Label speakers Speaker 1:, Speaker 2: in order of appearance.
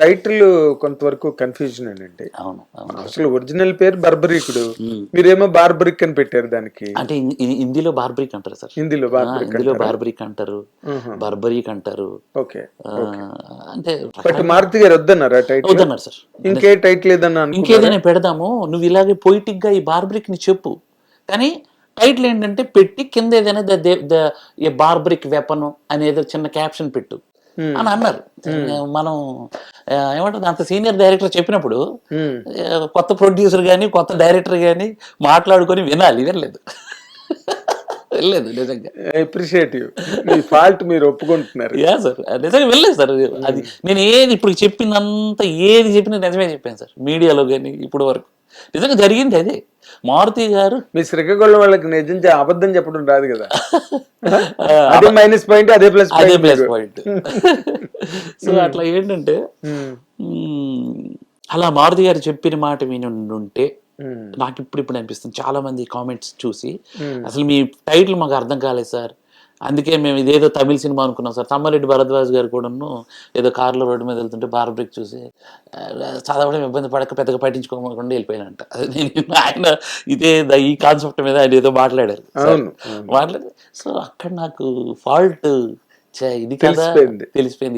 Speaker 1: Title కొంతవరకు confusion అండి.
Speaker 2: అవును
Speaker 1: అసలు ఒరిజినల్ పేరు బర్బరీకుడు. మీరేమో బార్బరిక్ అని పెట్టారు దానికి.
Speaker 2: అంటే హిందీలో బార్బరిక్ అంటారు సార్.
Speaker 1: హిందీలో
Speaker 2: హిందీలో బార్బరిక్ అంటారు బర్బరీక్ అంటారు.
Speaker 1: ఓకే
Speaker 2: అంటే
Speaker 1: బట్ మారుతి గారు వద్దన్నారా టైటిల్
Speaker 2: వద్దన్నారు సార్.
Speaker 1: ఇంకే టైటిల్ ఏదన్నా?
Speaker 2: ఇంకేదైనా పెడదాము నువ్వు ఇలాగే పొయిటిక్గా ఈ బార్బరిక్ని చెప్పు. కానీ టైటిల్ ఏంటంటే పెట్టి కింద ఏదైనా ద బార్బరిక్ వెపన్ అనేది చిన్న క్యాప్షన్ పెట్టు. అని అన్నారు. మనం ఏమంటారు అంత సీనియర్ డైరెక్టర్ చెప్పినప్పుడు కొత్త ప్రొడ్యూసర్ కానీ కొత్త డైరెక్టర్ కానీ మాట్లాడుకొని వినాలి వినలేదు. వెళ్ళలేదు నిజంగా.
Speaker 1: అప్రిషియేటివ్ మీ ఫాల్ట్ మీరు ఒప్పుకుంటున్నారు.
Speaker 2: యా సార్ నిజంగా వెళ్ళలేదు సార్. అది నేను ఏది ఇప్పుడు చెప్పినంత ఏది చెప్పినా నిజమే చెప్పాను సార్ మీడియాలో కానీ ఇప్పుడు వరకు. నిజంగా జరిగింది అదే. మారుతి గారు
Speaker 1: మీ శ్రీకాకుళం వాళ్ళకి నిజం అబద్ధం చెప్పడం రాదు కదా. అదే మైనస్ పాయింట్ అదే ప్లస్
Speaker 2: అదే ప్లస్ పాయింట్ సో అట్లా ఏంటంటే మ్మ్, అలా మారుతి గారు చెప్పిన మాట విని ఉంటే నాకు ఇప్పుడు ఇప్పుడు అనిపిస్తుంది. చాలా మంది కామెంట్స్ చూసి అసలు మీ టైటిల్ మాకు అర్థం కాలేదు సార్. అందుకే మేము ఇదేదో తమిళ సినిమా అనుకున్నాం సార్. తమ్మారెడ్డి భరద్వాజ్ గారు కూడాను ఏదో కార్లో రోడ్డు మీద వెళ్తుంటే బార్బ్రిక్ చూసి ఆ, చదవడం ఇబ్బంది పడక పెద్దగా పట్టించుకోకుండా వెళ్ళిపోయినంట. అది నేను ఆయన ఇదే ఈ కాన్సెప్ట్ మీద ఆయన ఏదో మాట్లాడారు. మాట్లాడి సో అక్కడ నాకు ఫాల్ట్ ఇది కదా. తెలిసిపోయింది.